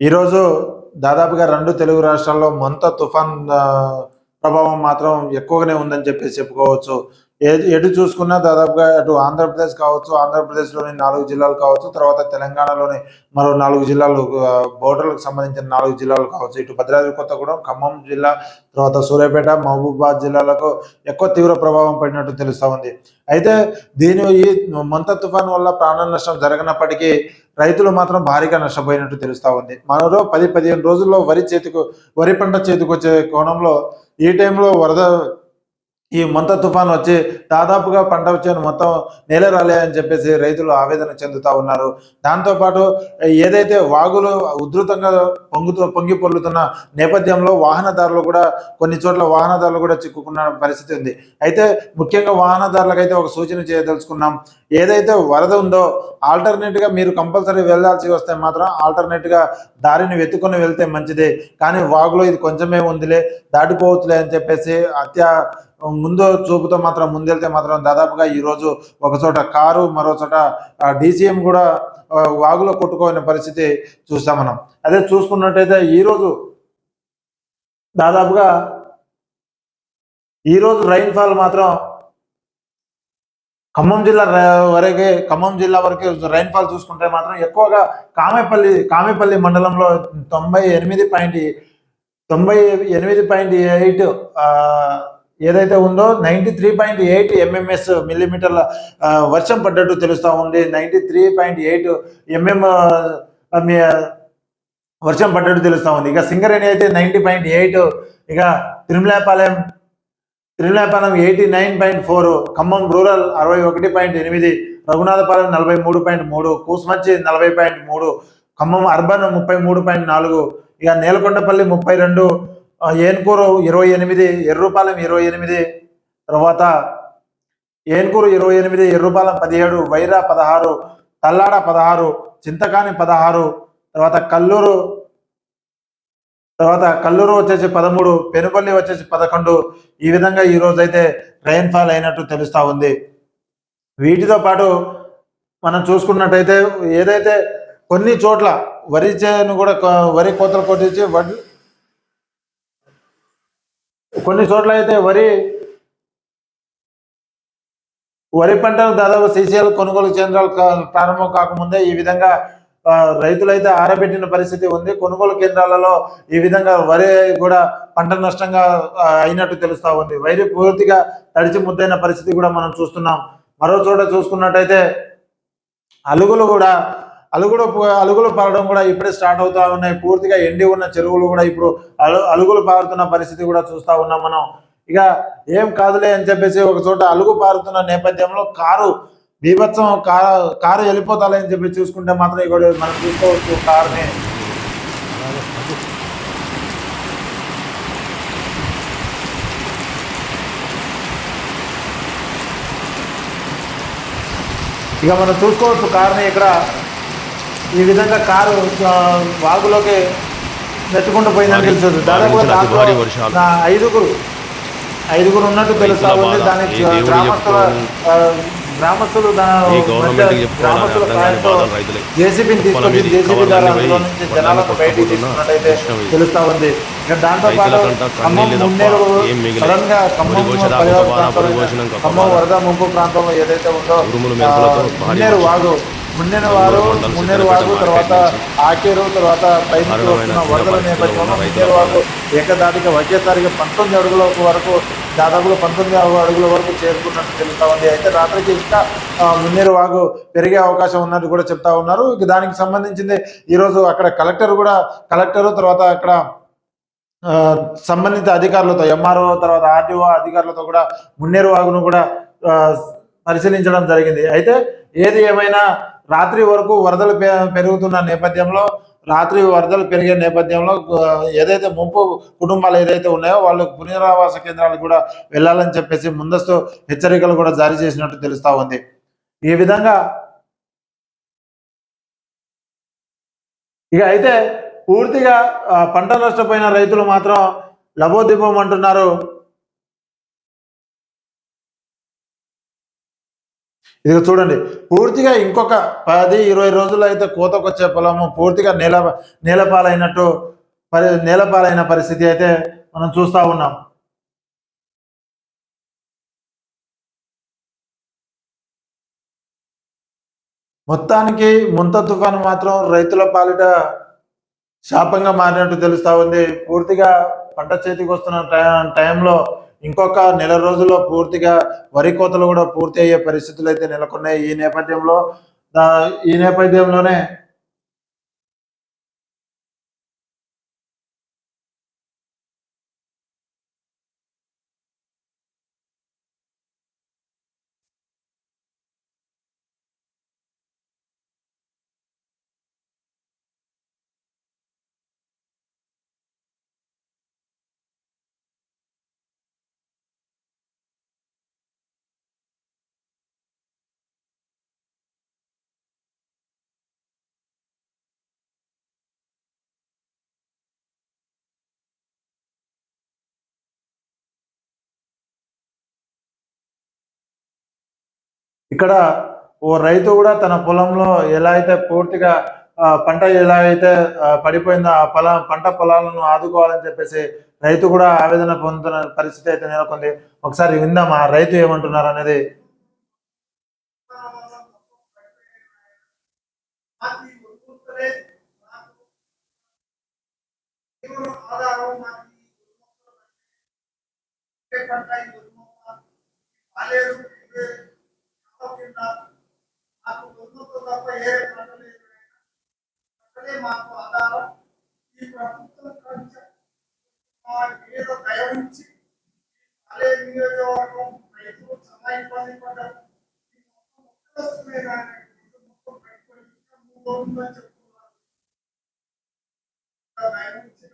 ఈరోజు దాదాపుగా రెండు తెలుగు రాష్ట్రాల్లో మంత తుఫాన్ ప్రభావం మాత్రం ఎక్కువగానే ఉందని చెప్పేసి చెప్పుకోవచ్చు. ఎటు చూసుకున్నా దాదాపుగా అటు ఆంధ్రప్రదేశ్ కావచ్చు ఆంధ్రప్రదేశ్లోని నాలుగు జిల్లాలు కావచ్చు తర్వాత తెలంగాణలోని మరో నాలుగు జిల్లాలు బోర్డర్లకు సంబంధించిన నాలుగు జిల్లాలు కావచ్చు. ఇటు భద్రాద్రి కొత్తగూడెం ఖమ్మం జిల్లా తర్వాత సూర్యాపేట మహబూబాద్ జిల్లాలకు ఎక్కువ తీవ్ర ప్రభావం పడినట్టు తెలుస్తూ ఉంది. అయితే దీని ఈ మంత తుఫాన్ వల్ల ప్రాణ నష్టం జరగనప్పటికీ రైతులు మాత్రం భారీగా నష్టపోయినట్టు తెలుస్తూ ఉంది. మరో పది పదిహేను రోజుల్లో వరి చేతికి వరి పంట చేతికొచ్చే కోణంలో ఈ టైంలో వరద ఈ మంత తుఫాన్ వచ్చి దాదాపుగా పంట వచ్చేను మొత్తం నేల రాలే అని చెప్పేసి రైతులు ఆవేదన చెందుతా ఉన్నారు. దాంతోపాటు ఏదైతే వాగులు ఉధృతంగా పొంగుతూ పొంగి పొర్లుతున్న నేపథ్యంలో వాహనదారులు కూడా కొన్ని చోట్ల వాహనదారులు కూడా చిక్కుకున్న పరిస్థితి ఉంది. అయితే ముఖ్యంగా వాహనదారులకు అయితే ఒక సూచన చేయదలుచుకున్నాం. ఏదైతే వరద ఉందో ఆల్టర్నేట్గా మీరు కంపల్సరీ వెళ్ళాల్సి వస్తే మాత్రం ఆల్టర్నేట్గా దారిని వెతుకుని వెళ్తే మంచిదే. కానీ వాగులో ఇది కొంచెమే ఉందిలే దాటిపోవచ్చులే అని చెప్పేసి అత్య ముందు చూపుతో మాత్రం ముందెళ్తే మాత్రం దాదాపుగా ఈరోజు ఒక చోట కారు మరో చోట డీసీఎం కూడా వాగులో కొట్టుకోని పరిస్థితి చూస్తాం మనం. అదే చూసుకున్నట్టయితే ఈరోజు దాదాపుగా ఈరోజు రైన్ఫాల్ రైన్ ఫాల్ మాత్రం ఖమ్మం జిల్లా వరకే ఖమ్మం జిల్లా వరకే రైన్ ఫాల్ చూసుకుంటే మాత్రం ఎక్కువగా కామేపల్లి కామేపల్లి మండలంలో తొంభై ఎనిమిది పాయింట్ తొంభై ఎనిమిది పాయింట్ ఎయిట్ ఏదైతే ఉందో ninety three point eight MMs మిల్లీమీటర్ల వర్షం పడ్డట్టు తెలుస్తూ ఉంది. Ninety three point eight MM వర్షం పడ్డట్టు తెలుస్తూ ఉంది. ఇక సింగరేణి అయితే నైంటీ పాయింట్ ఎయిట్ ఇక Tirumalapalem Tirumalapalem eighty nine point four Khammam rural అరవై ఒకటి పాయింట్ ఎనిమిది రఘునాథపాలెం నలభై మూడు పాయింట్ మూడు కూసుమచ్చి నలభై పాయింట్ మూడు ఖమ్మం అర్బన్ ముప్పై మూడు పాయింట్ నాలుగు ఇక నేలకొండపల్లి ముప్పై రెండు ఏన్కూరు ఇరవై ఎనిమిది ఎర్రుపాలెం ఇరవై ఎనిమిది తర్వాత ఏన్కూరు ఇరవై ఎనిమిది ఎర్రుపాలెం పదిహేడు వైరా పదహారు తల్లాడ పదహారు చింతకాని పదహారు తర్వాత కల్లూరు తర్వాత కల్లూరు వచ్చేసి పదమూడు పెనుపల్లి వచ్చేసి పదకొండు. ఈ విధంగా ఈ రోజు అయితే రైన్ ఫాల్ అయినట్టు తెలుస్తా ఉంది. వీటితో పాటు మనం చూసుకున్నట్టయితే ఏదైతే కొన్ని చోట్ల వరి చేను కూడా వరి కోతలు కొట్టించి వడ్లు కొన్ని చోట్ల అయితే వరి వరి పంటను దాదాపు సీసీఎల్ కొనుగోలు కేంద్రాలు ప్రారంభం కాకముందే ఈ విధంగా రైతులైతే ఆరబెట్టిన పరిస్థితి ఉంది. కొనుగోలు కేంద్రాలలో ఈ విధంగా వరి కూడా పంట నష్టంగా అయినట్టు తెలుస్తా ఉంది. వైరి పూర్తిగా తడిచి ముద్దైన పరిస్థితి కూడా మనం చూస్తున్నాం. మరో చోట చూసుకున్నట్టయితే అలుగులు కూడా అలుగులు అలుగులు పారడం కూడా ఇప్పుడే స్టార్ట్ అవుతా ఉన్నాయి. పూర్తిగా ఎండి ఉన్న చెరువులు కూడా ఇప్పుడు అలు అలుగులు పారుతున్న పరిస్థితి కూడా చూస్తా ఉన్నాం మనం. ఇక ఏం కాదులే అని చెప్పేసి ఒక చోట అలుగు పారుతున్న నేపథ్యంలో కారు బీభత్సం కారు కారు వెళ్ళిపోతాలే అని చెప్పి చూసుకుంటే మాత్రం ఇక్కడ మనం చూసుకోవచ్చు కారుని. ఇక మనం చూసుకోవచ్చు కారుని ఇక్కడ. ఈ విధంగా కారు వాగులోకి నెట్టుకుంటూ పోయిందని తెలుసు దాదాపుగా ఐదుగురు ఐదుగురు ఉన్నట్టు తెలుస్తా ఉంది. దానికి గ్రామస్తుల గ్రామస్తులు. జేసీబీని తీసుకొచ్చి జేసీబీ ద్వారా అందులో నుంచి జనాలను బయటికి తీసుకున్నట్టయితే. తెలుస్తా ఉంది ఇక దాంతో పాటు ఖమ్మం మున్నేరు. సడన్గా ఖమ్మం ఖమ్మం. వరద ముంపు ప్రాంతంలో ఏదైతే ఉందో మున్నేరు. వాగు మున్నేరు నంగూరు వారు మున్నేరు వాగు తర్వాత ఆకేరు తర్వాత తీవ్ర వరదల నేపథ్యంలో మున్నేరు వాగు ఏకదాటిగా ఒకేసారిగా పంతొమ్మిది అడుగుల వరకు దాదాపుగా పంతొమ్మిది అడుగుల వరకు చేరుకున్నట్టు తెలుస్తా ఉంది. అయితే రాత్రికి ఇంకా మున్నేరు వాగు పెరిగే అవకాశం ఉన్నట్టు కూడా చెప్తా ఉన్నారు. ఇక దానికి సంబంధించింది ఈరోజు అక్కడ కలెక్టర్ కూడా కలెక్టర్ తర్వాత అక్కడ సంబంధిత అధికారులతో ఎంఆర్ఓ తర్వాత ఆర్టీఓ అధికారులతో కూడా మున్నేరు వాగును కూడా పరిశీలించడం జరిగింది. అయితే ఏది ఏమైనా రాత్రి వరకు వరదలు పె- పెరుగుతున్న నేపథ్యంలో రాత్రి వరదలు పెరిగే నేపథ్యంలో ఏదైతే ముంపు కుటుంబాలు ఏదైతే ఉన్నాయో వాళ్ళు పునరావాస కేంద్రాలకు కూడా వెళ్ళాలని చెప్పేసి ముందస్తు హెచ్చరికలు కూడా జారీ చేసినట్టు తెలుస్తా ఉంది. ఈ విధంగా ఇక అయితే పూర్తిగా పంట నష్టపోయిన రైతులు మాత్రం లబోదిబోం అంటున్నారు ఇది చూడండి పూర్తిగా ఇంకొక పది ఇరవై రోజుల్లో అయితే కోతకు వచ్చే పొలము పూర్తిగా నేల నేలపాలైనట్టు పరి నేలపాలైన పరిస్థితి అయితే మనం చూస్తూ ఉన్నాం. మొత్తానికి ముంత తుఫాను మాత్రం రైతుల పాలిట శాపంగా మారినట్టు తెలుస్తూ ఉంది. పూర్తిగా పంట చేతికి వస్తున్న టై- టైంలో ఇంకొక నెల రోజుల్లో పూర్తిగా వరి కోతలు కూడా పూర్తి అయ్యే పరిస్థితులు అయితే నెలకొన్నాయి. ఈ నేపథ్యంలో ఈ నేపథ్యంలోనే ఇక్కడ ఓ రైతు కూడా తన పొలంలో ఎలా అయితే పూర్తిగా పంట ఎలా అయితే పడిపోయిందో ఆ పొల పంట పొలాలను ఆదుకోవాలని చెప్పేసి రైతు కూడా ఆవేదన పొందుతున్న పరిస్థితి అయితే నెలకొంది. ఒకసారి విందాం ఆ రైతు ఏమంటున్నారు అనేది? ఆధారం మాకు ఈ గుర్తులు అంటే పంట ఈ గుర్తులు కాలేదు ఇవే కాలం కింద మాకు గుర్తులతో తప్ప ఏ పంట లేదు పంటలే మాకు ఆధారం ఈ ప్రభుత్వం కొంచెం మా మీద దయ ఉంచి అదే నియోజకవర్గం రైతులు చాలా ఇబ్బంది పడ్డారు ఈ మొత్తం ఒక్కడే వస్తున్నాయి కానీ మొత్తం బయటపడి ఇంకా మూడు రోజులు ఉందని చెప్తున్నారు ఇంకా దయ ఉంచి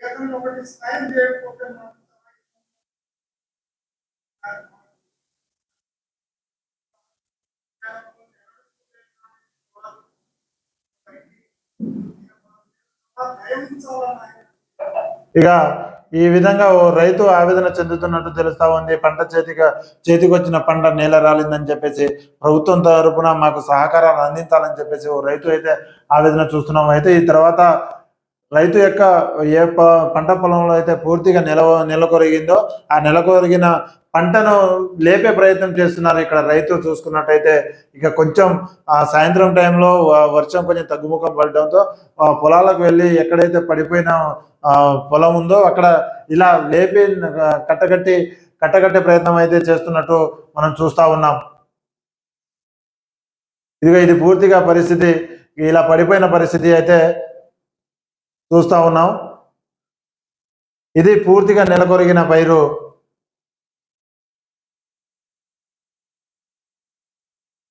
ఏదైనా ఒకటి సాయం చేయకపోతే మాకు చాలా ఇబ్బంది. దయ ఉంచాలన్నా ఇక ఈ విధంగా ఓ రైతు ఆవేదన చెందుతున్నట్టు తెలుస్తా ఉంది. పంట చేతికి చేతికి వచ్చిన పంట నేల రాలిందని చెప్పేసి ప్రభుత్వం తరపున మాకు సహకారాలు అందించాలని చెప్పేసి ఓ రైతు అయితే ఆవేదన చూస్తున్నాం. అయితే ఈ తర్వాత రైతు యొక్క ఏ ప- పంట పొలంలో అయితే పూర్తిగా నెల నెలకొరిగిందో ఆ నెలకొరిగిన పంటను లేపే ప్రయత్నం చేస్తున్నారు ఇక్కడ రైతు చూసుకున్నట్టయితే. ఇక కొంచెం సాయంత్రం టైంలో వర్షం కొంచెం తగ్గుముఖం పడడంతో పొలాలకు వెళ్ళి ఎక్కడైతే పడిపోయిన పొలం ఉందో అక్కడ ఇలా లేపి కట్టగట్టి కట్టగట్టే కట్టకట్టే ప్రయత్నం అయితే చేస్తున్నట్టు మనం చూస్తా ఉన్నాం. ఇదిగో ఇది పూర్తిగా పరిస్థితి. ఇలా పడిపోయిన పరిస్థితి అయితే చూస్తా ఉన్నాం. ఇది పూర్తిగా నెలకొరిగిన పైరు.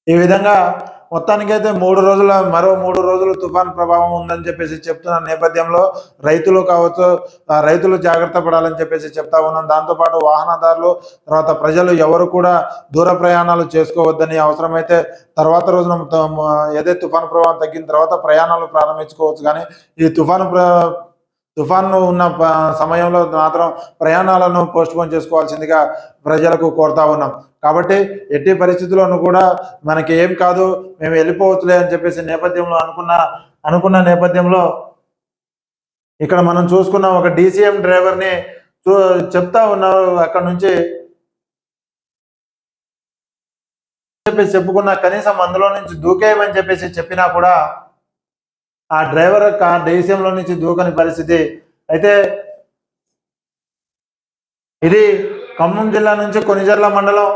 ఈ విధంగా మొత్తానికైతే మూడు రోజుల మరో మూడు రోజులు తుఫాన్ ప్రభావం ఉందని చెప్పేసి చెప్తున్న నేపథ్యంలో రైతులు కావచ్చు రైతులు జాగ్రత్త పడాలని చెప్పేసి చెప్తా ఉన్నాం. దాంతోపాటు వాహనదారులు తర్వాత ప్రజలు ఎవరు కూడా దూర ప్రయాణాలు చేసుకోవద్దని అవసరమైతే తర్వాత రోజున ఏదైతే తుఫాన్ ప్రభావం తగ్గిన తర్వాత ప్రయాణాలు ప్రారంభించుకోవచ్చు. కానీ ఈ తుఫాను ప్ర తుఫాను ఉన్న సమయంలో మాత్రం ప్రయాణాలను పోస్ట్ పోన్ చేసుకోవాల్సిందిగా ప్రజలకు కోరుతా ఉన్నాం. కాబట్టి ఎట్టి పరిస్థితుల్లోనూ కూడా మనకి ఏం కాదు మేము వెళ్ళిపోవచ్చులే అని చెప్పేసి నేపథ్యంలో అనుకున్న అనుకున్న నేపథ్యంలో ఇక్కడ మనం చూసుకున్న ఒక డీసీఎం డ్రైవర్ని చూ చెప్తా ఉన్నారు అక్కడ నుంచి. చెప్పేసి చెప్పుకున్న కనీసం అందులో నుంచి దూకేయమని చెప్పేసి చెప్పినా కూడా ఆ డ్రైవర్ దేశంలో నుంచి దూకని పరిస్థితి. అయితే ఇది ఖమ్మం జిల్లా నుంచి కొనిజర్ల మండలం.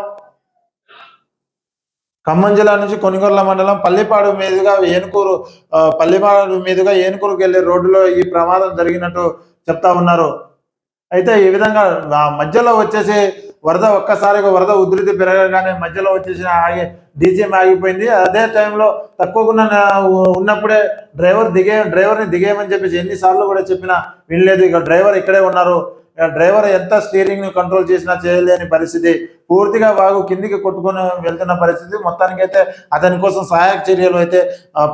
ఖమ్మం జిల్లా నుంచి కొనిగొర్ల మండలం పల్లిపాడు మీదుగా ఏనుకూరు పల్లిపాడు మీదుగా ఏనుకూరుకి వెళ్ళే రోడ్డులో ఈ ప్రమాదం జరిగినట్టు చెప్తా ఉన్నారు. అయితే ఈ విధంగా మధ్యలో వచ్చేసి వరద ఒక్కసారిగా వరద ఉధృతి పెరగగానే మధ్యలో వచ్చేసి ఆగి డీజీఎం ఆగిపోయింది. అదే టైంలో తక్కువగా ఉన్నప్పుడే డ్రైవర్ దిగే డ్రైవర్ని దిగేయమని చెప్పేసి ఎన్నిసార్లు కూడా చెప్పినా వినలేదు. ఇక డ్రైవర్ ఇక్కడే ఉన్నారు. డ్రైవర్ ఎంత స్టీరింగ్ని కంట్రోల్ చేసినా చేయలేని పరిస్థితి. పూర్తిగా వాగు కిందికి కొట్టుకొని వెళ్తున్న పరిస్థితి. మొత్తానికైతే అతని కోసం సహాయక చర్యలు అయితే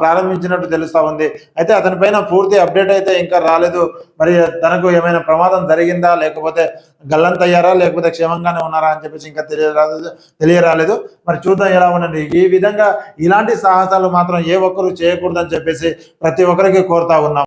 ప్రారంభించినట్టు తెలుస్తా ఉంది. అయితే అతని పైన పూర్తి అప్డేట్ అయితే ఇంకా రాలేదు. మరి తనకు ఏమైనా ప్రమాదం జరిగిందా? లేకపోతే గల్లంతయ్యారా లేకపోతే క్షేమంగానే ఉన్నారా అని చెప్పేసి ఇంకా తెలియరాలేదు తెలియరాలేదు. మరి చూద్దాం ఎలా ఉండండి ఈ విధంగా ఇలాంటి సాహసాలు మాత్రం ఏ ఒక్కరు చేయకూడదని చెప్పేసి ప్రతి ఒక్కరికి కోరుతా ఉన్నాం.